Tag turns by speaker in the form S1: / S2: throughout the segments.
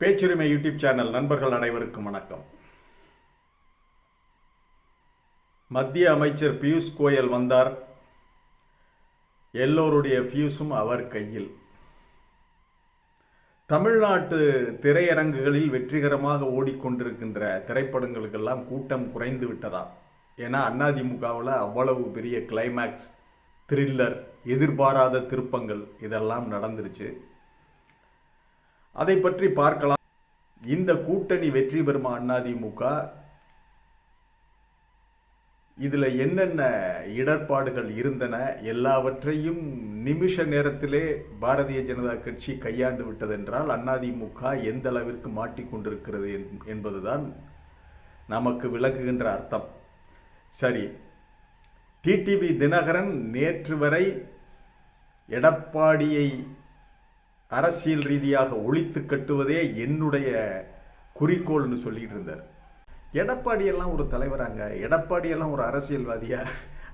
S1: பேச்சுரிமை YouTube channel நண்பர்கள் அனைவருக்கும் வணக்கம். மத்திய அமைச்சர் பியூஷ் கோயல் வந்தார். எல்லோருடைய பியூஸும் அவர் கையில். தமிழ்நாட்டு திரையரங்குகளில் வெற்றிகரமாக ஓடிக்கொண்டிருக்கின்ற திரைப்படங்களுக்கெல்லாம் கூட்டம் குறைந்து விட்டதா? ஏன்னா அதிமுகவில் அவ்வளவு பெரிய கிளைமேக்ஸ் த்ரில்லர் எதிர்பாராத திருப்பங்கள் இதெல்லாம் நடந்துருச்சு. அதை பற்றி பார்க்கலாம். இந்த கூட்டணி வெற்றி பெறுமா அதிமுக இதுல என்னென்ன இடர்பாடுகள் இருந்தன? எல்லாவற்றையும் நிமிஷ நேரத்திலே பாரதிய ஜனதா கட்சி கையாண்டு விட்டதென்றால் அதிமுக எந்த அளவிற்கு மாட்டிக்கொண்டிருக்கிறது என்- என்பதுதான் நமக்கு விளக்குகின்ற அர்த்தம். சரி. டிடிவி தினகரன் நேற்று வரை எடப்பாடியை அரசியல் ரீதியாக ஒழித்து கட்டுவதே என்னுடைய குறிக்கோள்னு சொல்லிட்டு இருந்தார். எடப்பாடியெல்லாம் ஒரு தலைவராங்க. எடப்பாடியெல்லாம் ஒரு அரசியல்வாதியா?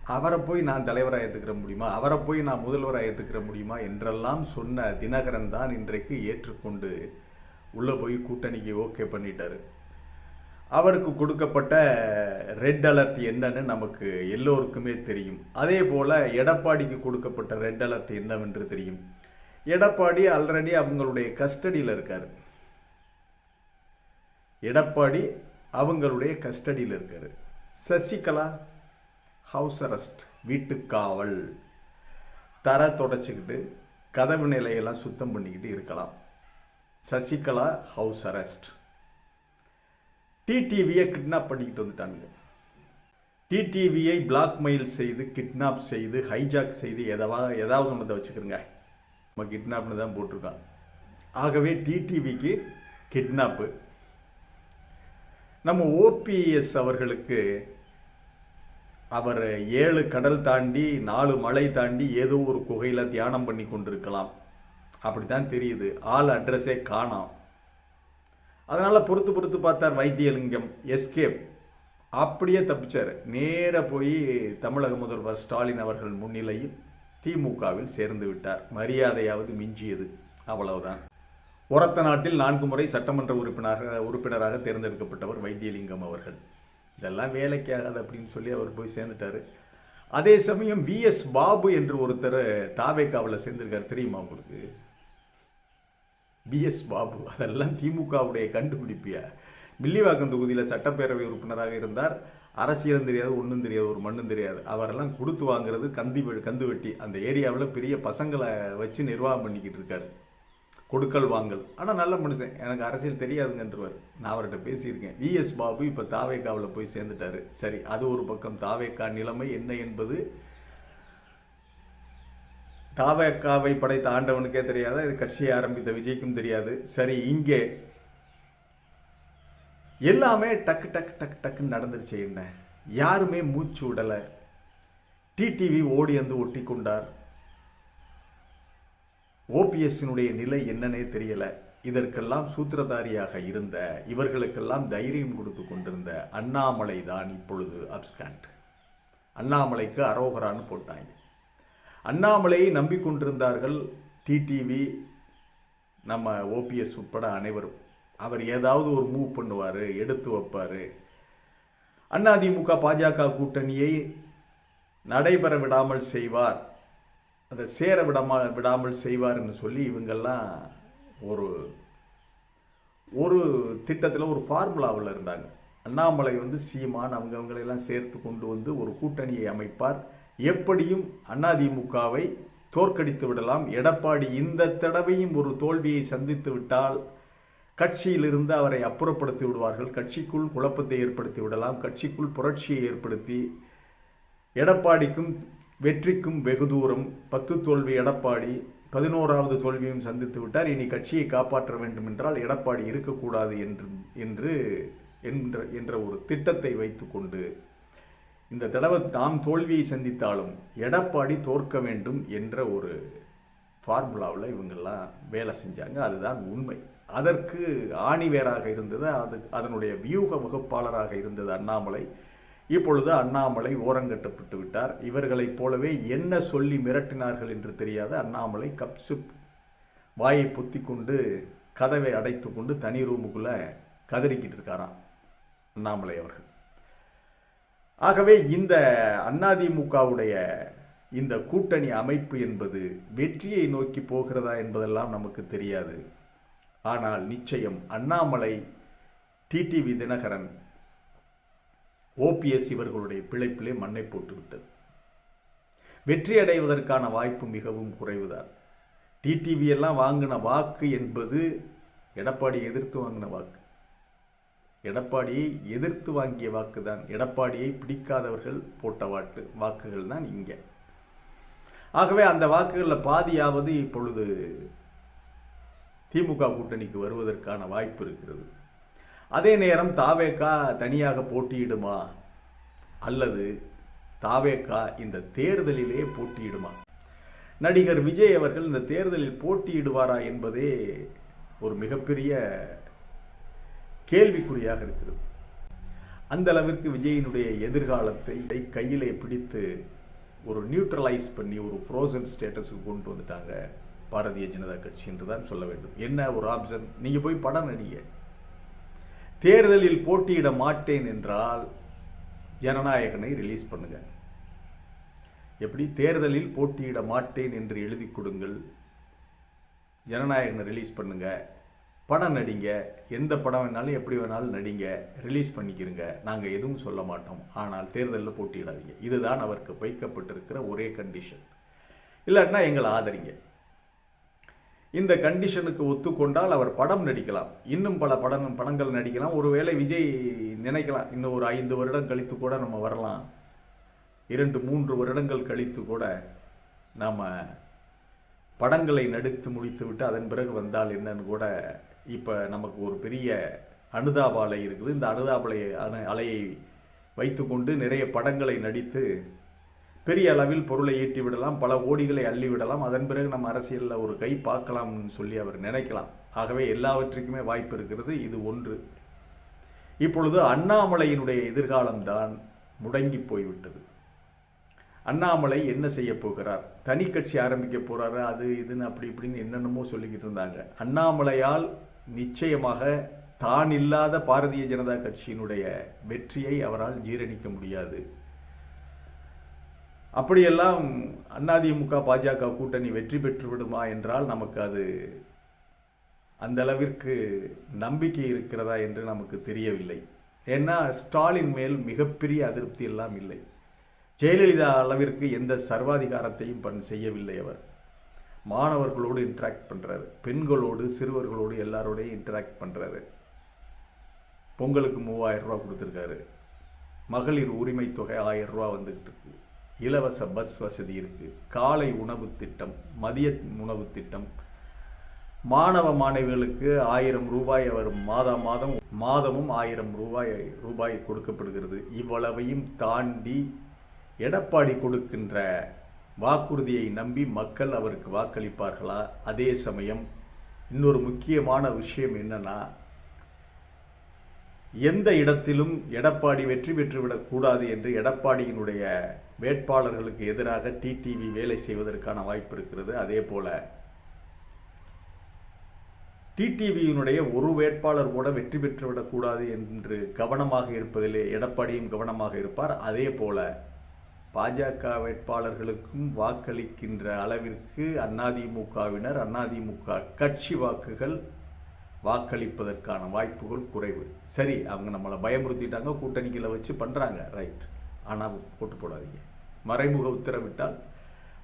S1: அவரை போய் நான் தலைவராக ஏற்றுக்கிற முடியுமா? அவரை போய் நான் முதல்வராக ஏற்றுக்கிற முடியுமா? என்றெல்லாம் சொன்ன தினகரன் தான் இன்றைக்கு ஏற்றுக்கொண்டு உள்ளே போய் கூட்டணிக்கு ஓகே பண்ணிட்டாரு. அவருக்கு கொடுக்கப்பட்ட ரெட் அலர்ட் என்னன்னு நமக்கு எல்லோருக்குமே தெரியும். அதே போல் எடப்பாடிக்கு கொடுக்கப்பட்ட ரெட் அலர்ட் என்னவென்று தெரியும்? எடப்பாடி ஆல்ரெடி அவங்களுடைய கஸ்டடியில் இருக்கார். எடப்பாடி அவங்களுடைய கஸ்டடியில் இருக்கார். சசிகலா ஹவுஸ் அரெஸ்ட் வீட்டுக்காவல் தர தொடச்சிக்கிட்டு கதவு நிலையெல்லாம் சுத்தம் பண்ணிக்கிட்டு இருக்கலாம். சசிகலா ஹவுஸ் அரெஸ்ட் டிடிவியை கிட்னாப் பண்ணிக்கிட்டு வந்துட்டாங்க டிடிவியை பிளாக்மெயில் செய்து கிட்னாப் செய்து ஹைஜாக் செய்து எதவா ஏதாவது ஒன்றதை வச்சுக்கிறோங்க நம்ம கிட்னாப்னு தான் போட்டிருக்கான். ஆகவே டிடிவிக்கு கிட்னாப்பு நம்ம ஓபிஎஸ் அவர்களுக்கு அவர் ஏழு கடல் தாண்டி நாலு மலை தாண்டி ஏதோ ஒரு குகையில் தியானம் பண்ணி கொண்டிருக்கலாம். அப்படித்தான் தெரியுது. ஆள் அட்ரஸே காணாம். அதனால் பொறுத்து பொறுத்து பார்த்தார் வைத்தியலிங்கம் எஸ்கேப் அப்படியே தப்பிச்சார். நேராக போய் தமிழக முதல்வர் ஸ்டாலின் அவர்கள் முன்னிலையில் திமுகவில் சேர்ந்து விட்டார். மரியாதையாவது மிஞ்சியது. அவ்வளவுதான். ஒரத்த நாட்டில் நான்கு முறை சட்டமன்ற உறுப்பினராக உறுப்பினராக தேர்ந்தெடுக்கப்பட்டவர் வைத்தியலிங்கம் அவர்கள். இதெல்லாம் வேலைக்காகாது அப்படின்னு சொல்லி அவர் போய் சேர்ந்துட்டாரு. அதே சமயம் விஎஸ் பாபு என்று ஒருத்தர் தாவேக்காவில் சேர்ந்திருக்கார். தெரியுமா உங்களுக்கு? பிஎஸ் பாபு. அதெல்லாம் திமுகவுடைய கண்டுபிடிப்பியா மில்லிவாக்கம் தொகுதியில் சட்டப்பேரவை உறுப்பினராக இருந்தார். அரசியலும் தெரியாது ஒன்றும் தெரியாது ஒரு மண்ணும் தெரியாது. அவரெல்லாம் கொடுத்து வாங்குறது கந்தி வெ- கந்து வெட்டி. அந்த ஏரியாவில் பெரிய பசங்களை வச்சு நிர்வாகம் பண்ணிக்கிட்டு இருக்காரு. கொடுக்கல் வாங்கல். ஆனால் நல்ல மனுஷன். எனக்கு அரசியல் தெரியாதுங்கன்றவர். நான் அவர்கிட்ட பேசியிருக்கேன். விஎஸ் பாபு இப்போ தாவேக்காவில் போய் சேர்ந்துட்டாரு. சரி அது ஒரு பக்கம். தாவேக்கா நிலைமை என்ன என்பது தாவேக்காவை படைத்த ஆண்டவனுக்கே தெரியாத? இது கட்சியை ஆரம்பித்த விஜய்க்கும் தெரியாது. சரி இங்கே எல்லாமே டக்கு டக்கு டக்கு டக்குன்னு நடந்துருச்சு என்ன? யாருமே மூச்சு விடலை. டிடிவி ஓடி வந்து ஒட்டி கொண்டார். ஓபிஎஸ்ஸினுடைய நிலை என்னன்னே தெரியலை. இதற்கெல்லாம் சூத்திரதாரியாக இருந்த இவர்களுக்கெல்லாம் தைரியம் கொடுத்து கொண்டிருந்த அண்ணாமலை தான் இப்பொழுது அப்ஸ்காண்ட். அண்ணாமலைக்கு அரோகரான்னு போட்டாங்க. அண்ணாமலையை நம்பிக்கொண்டிருந்தார்கள் டிடிவி நம்ம ஓபிஎஸ் உட்பட அனைவரும். அவர் ஏதாவது ஒரு மூவ் பண்ணுவார் எடுத்து வைப்பார். அதிமுக பாஜக கூட்டணியை நடைபெற விடாமல் செய்வார். அதை சேர விடாம விடாமல் செய்வார்னு சொல்லி இவங்கெல்லாம் ஒரு ஒரு திட்டத்தில் ஒரு ஃபார்முலாவில் இருந்தாங்க. அண்ணாமலை வந்து சீமான் அவங்கவங்களையெல்லாம் சேர்த்து கொண்டு வந்து ஒரு கூட்டணியை அமைப்பார். எப்படியும் அதிமுகவை தோற்கடித்து விடலாம். எடப்பாடி இந்த தடவையும் ஒரு தோல்வியை சந்தித்து விட்டால் கட்சியிலிருந்து அவரை அப்புறப்படுத்தி விடுவார்கள். கட்சிக்குள் குழப்பத்தை ஏற்படுத்தி விடலாம். கட்சிக்குள் புரட்சியை ஏற்படுத்தி எடப்பாடிக்கும் வெற்றிக்கும் வெகு தூரம் பத்து தோல்வி எடப்பாடி பதினோராவது தோல்வியும் சந்தித்து விட்டார். இனி கட்சியை காப்பாற்ற வேண்டும் என்றால் எடப்பாடி இருக்கக்கூடாது என்று என்று என்ற என்ற ஒரு திட்டத்தை வைத்துக்கொண்டு இந்த தடவை நாம் தோல்வியை சந்தித்தாலும் எடப்பாடி தோற்க வேண்டும் என்ற ஒரு ஃபார்முலாவில் இவங்கெல்லாம் வேலை செஞ்சாங்க. அதுதான் உண்மை. அதற்கு ஆணிவேராக இருந்தது அது அதனுடைய வியூக வகுப்பாளராக இருந்தது அண்ணாமலை. இப்பொழுது அண்ணாமலை ஓரங்கட்டப்பட்டு விட்டார். இவர்களைப் போலவே என்ன சொல்லி மிரட்டினார்கள் என்று தெரியாத அண்ணாமலை கப்சுப் வாயை பொத்திக்கொண்டு கதவை அடைத்து கொண்டு தனி ரூமுக்குள்ளே கதறிக்கிட்டு இருக்காராம் அண்ணாமலை அவர்கள். ஆகவே இந்த அதிமுகவுடைய இந்த கூட்டணி அமைப்பு என்பது வெற்றியை நோக்கி போகிறதா என்பதெல்லாம் நமக்கு தெரியாது. ஆனால் நிச்சயம் அண்ணாமலை டிடிவி தினகரன் ஓபிஎஸ் இவர்களுடைய பிழைப்பிலே மண்ணை போட்டுவிட்டது. வெற்றி அடைவதற்கான வாய்ப்பு மிகவும் குறைவுதான். டிடிவி எல்லாம் வாங்கின வாக்கு என்பது எடப்பாடி எதிர்த்து வாங்கின வாக்கு. எடப்பாடியை எதிர்த்து வாங்கிய வாக்கு தான் எடப்பாடியை பிடிக்காதவர்கள் போட்ட வாட்டு வாக்குகள் தான் இங்கே. ஆகவே அந்த வாக்குகளில் பாதியாவது இப்பொழுது திமுக கூட்டணிக்கு வருவதற்கான வாய்ப்பு இருக்கிறது. அதே நேரம் தாவேக்கா தனியாக போட்டியிடுமா? அல்லது தாவேக்கா இந்த தேர்தலிலே போட்டியிடுமா? நடிகர் விஜய் அவர்கள் இந்த தேர்தலில் போட்டியிடுவாரா என்பதே ஒரு மிகப்பெரிய கேள்விக்குறியாக இருக்கிறது. அந்த அளவிற்கு விஜயினுடைய எதிர்காலத்தை கையிலே பிடித்து ஒரு நியூட்ரலைஸ் பண்ணி ஒரு ஃப்ரோசன் ஸ்டேட்டஸுக்கு கொண்டு வந்துட்டாங்க. பாரதிய ஜனதா கட்சி என்று தான் சொல்ல வேண்டும். என்ன ஒரு ஆப்ஷன் நீங்கள் போய் படம் நடிங்க. தேர்தலில் போட்டியிட மாட்டேன் என்றால் ஜனநாயகனை ரிலீஸ் பண்ணுங்க. எப்படி? தேர்தலில் போட்டியிட மாட்டேன் என்று எழுதி கொடுங்கள். ஜனநாயகனை ரிலீஸ் பண்ணுங்க. படம் நடிங்க. எந்த படம் வேணாலும் எப்படி வேணாலும் நடிங்க. ரிலீஸ் பண்ணிக்கிறங்க நாங்கள் எதுவும் சொல்ல மாட்டோம். ஆனால் தேர்தலில் போட்டியிடாதீங்க. இதுதான் அவருக்கு வைக்கப்பட்டிருக்கிற ஒரே கண்டிஷன் இல்லாட்டினா எங்களை ஆதரிங்க. இந்த கண்டிஷனுக்கு ஒத்துக்கொண்டால் அவர் படம் நடிக்கலாம். இன்னும் பல படம் படங்கள் நடிக்கலாம். ஒருவேளை விஜய் நினைக்கலாம். இன்னும் ஒரு ஐந்து வருடம் கழித்து கூட நம்ம வரலாம். இரண்டு மூன்று வருடங்கள் கழித்து கூட நாம் படங்களை நடித்து முடித்து விட்டு அதன் பிறகு வந்தால் என்னன்னு கூட இப்போ நமக்கு ஒரு பெரிய அனுதாப அலை இருக்குது. இந்த அனுதாப அலை அலையை வைத்துக்கொண்டு நிறைய படங்களை நடித்து பெரிய அளவில் பொருளை ஈட்டி விடலாம் பல ஓடிகளை அள்ளி விடலாம். அதன் பிறகு நம்ம அரசியலில் ஒரு கை பார்க்கலாம்னு சொல்லி அவர் நினைக்கலாம். ஆகவே எல்லாவற்றுக்குமே வாய்ப்பு இருக்கிறது இது ஒன்று. இப்பொழுது அண்ணாமலையினுடைய எதிர்காலம்தான் முடங்கி போய்விட்டது. அண்ணாமலை என்ன செய்ய போகிறார்? தனி கட்சி ஆரம்பிக்க போறாரு? அது இதுன்னு அப்படி இப்படின்னு என்னென்னமோ சொல்லிக்கிட்டு இருந்தாங்க. அண்ணாமலையால் நிச்சயமாக தான் இல்லாத பாரதிய ஜனதா கட்சியினுடைய வெற்றியை அவரால் ஜீரணிக்க முடியாது. அப்படியெல்லாம் அதிமுக பாஜக கூட்டணி வெற்றி பெற்று விடுமா என்றால் நமக்கு அது அந்த அளவிற்கு நம்பிக்கை இருக்கிறதா என்று நமக்கு தெரியவில்லை. ஏன்னா ஸ்டாலின் மேல் மிகப்பெரிய அதிருப்தி எல்லாம் இல்லை. ஜெயலலிதா அளவிற்கு எந்த சர்வாதிகாரத்தையும் பண் செய்யவில்லை அவர். மாணவர்களோடு இன்ட்ராக்ட் பண்ணுறாரு பெண்களோடு சிறுவர்களோடு எல்லாரோடையும் இன்ட்ராக்ட் பண்ணுறாரு பொங்கலுக்கு மூவாயிரம் ரூபா கொடுத்துருக்காரு. மகளிர் உரிமை தொகை ஆயிரம் ரூபா வந்துகிட்டு இருக்கு. இலவச பஸ் வசதி இருக்குது காலை உணவு திட்டம் மதிய உணவு திட்டம். மாணவ மாணவிகளுக்கு ஆயிரம் ரூபாய் அவர் மாதம் மாதம் மாதமும் ஆயிரம் ரூபாய் ரூபாய் கொடுக்கப்படுகிறது. இவ்வளவையும் தாண்டி எடப்பாடி கொடுக்கின்ற வாக்குறுதியை நம்பி மக்கள் அவருக்கு வாக்களிப்பார்களா? அதே சமயம் இன்னொரு முக்கியமான விஷயம் என்னன்னா எந்த இடத்திலும் எடப்பாடி வெற்றி பெற்றுவிடக்கூடாது என்று எடப்பாடியினுடைய வேட்பாளர்களுக்கு எதிராக டிடிவி வேலை செய்வதற்கான வாய்ப்பு இருக்கிறது. அதே போல டிடிவியினுடைய ஒரு வேட்பாளர் கூட வெற்றி பெற்றுவிடக்கூடாது என்று கவனமாக இருப்பதிலே எடப்பாடியும் கவனமாக இருப்பார். அதே போல பாஜக வேட்பாளர்களுக்கும் வாக்களிக்கின்ற அளவிற்கு அதிமுகவினர் அதிமுக கட்சி வாக்குகள் வாக்களிப்பதற்கான வாய்ப்புகள் குறைவு. சரி அவங்க நம்மளை பயமுறுத்திட்டாங்க கூட்டணிகளை வச்சு பண்ணுறாங்க ரைட் ஆனால் போட்டு போடாதீங்க. மறைமுக உத்தரவிட்டால்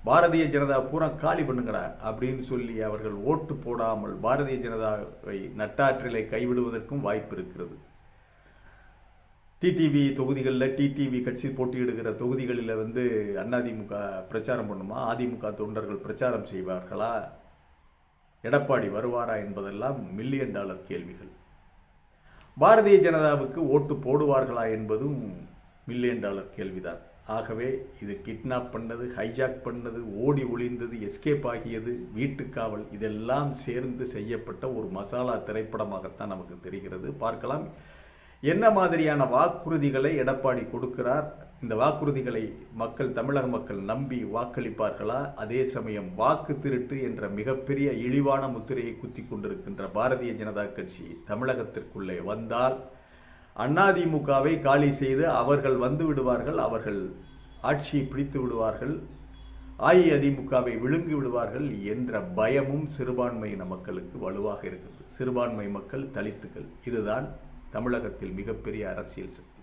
S1: பாரதிய ஜனதா பூரா காலி பண்ணுங்கடா அப்படின்னு சொல்லி அவர்கள் ஓட்டு போடாமல் பாரதிய ஜனதாவை நட்டாற்றிலே கைவிடுவதற்கும் வாய்ப்பு இருக்கிறது. டிடிவி தொகுதிகளில் டிடிவி கட்சி போட்டியிடுகிற தொகுதிகளில் வந்து அதிமுக பிரச்சாரம் பண்ணுமா? அதிமுக தொண்டர்கள் பிரச்சாரம் செய்வார்களா? எடப்பாடி வருவாரா என்பதெல்லாம் மில்லியன் டாலர் கேள்விகள். பாரதிய ஜனதாவுக்கு ஓட்டு போடுவார்களா என்பதும் மில்லியன் டாலர் கேள்விதான். ஆகவே இது கிட்னாப் பண்ணது ஹைஜாக் பண்ணது ஓடி ஒளிந்தது எஸ்கேப் ஆகியது வீட்டுக்காவல் இதெல்லாம் சேர்ந்து செய்யப்பட்ட ஒரு மசாலா திரைப்படமாகத்தான் நமக்கு தெரிகிறது. பார்க்கலாம். என்ன மாதிரியான வாக்குறுதிகளை எடப்பாடி கொடுக்கிறார்? இந்த வாக்குறுதிகளை மக்கள் தமிழக மக்கள் நம்பி வாக்களிப்பார்களா? அதே சமயம் வாக்கு திருட்டு என்ற மிகப்பெரிய இழிவான முத்திரையை குத்தி கொண்டிருக்கின்ற பாரதிய ஜனதா கட்சி தமிழகத்திற்குள்ளே வந்தால் அதிமுகவை காலி செய்து அவர்கள் வந்து விடுவார்கள் அவர்கள் ஆட்சியை பிடித்து விடுவார்கள் அஇஅதிமுகவை விழுங்கி விடுவார்கள் என்ற பயமும் சிறுபான்மையின மக்களுக்கு வலுவாக இருக்கிறது. சிறுபான்மை மக்கள் தலித்துகள் இதுதான் தமிழகத்தில் மிகப்பெரிய அரசியல் சக்தி.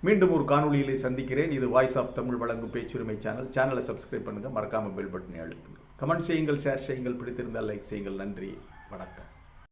S1: மீண்டும் ஒரு காணொலியிலே சந்திக்கிறேன். இது வாய்ஸ் ஆஃப் தமிழ் வழங்கும் பேச்சுரிமை சேனல் சேனலை சப்ஸ்கிரைப் பண்ணுங்கள் மறக்காமல் பெல் பட்டனை அழுத்துங்கள் கமெண்ட் செய்யுங்கள் ஷேர் செய்யுங்கள். பிடித்திருந்தால் லைக் செய்யுங்கள். நன்றி. வணக்கம்.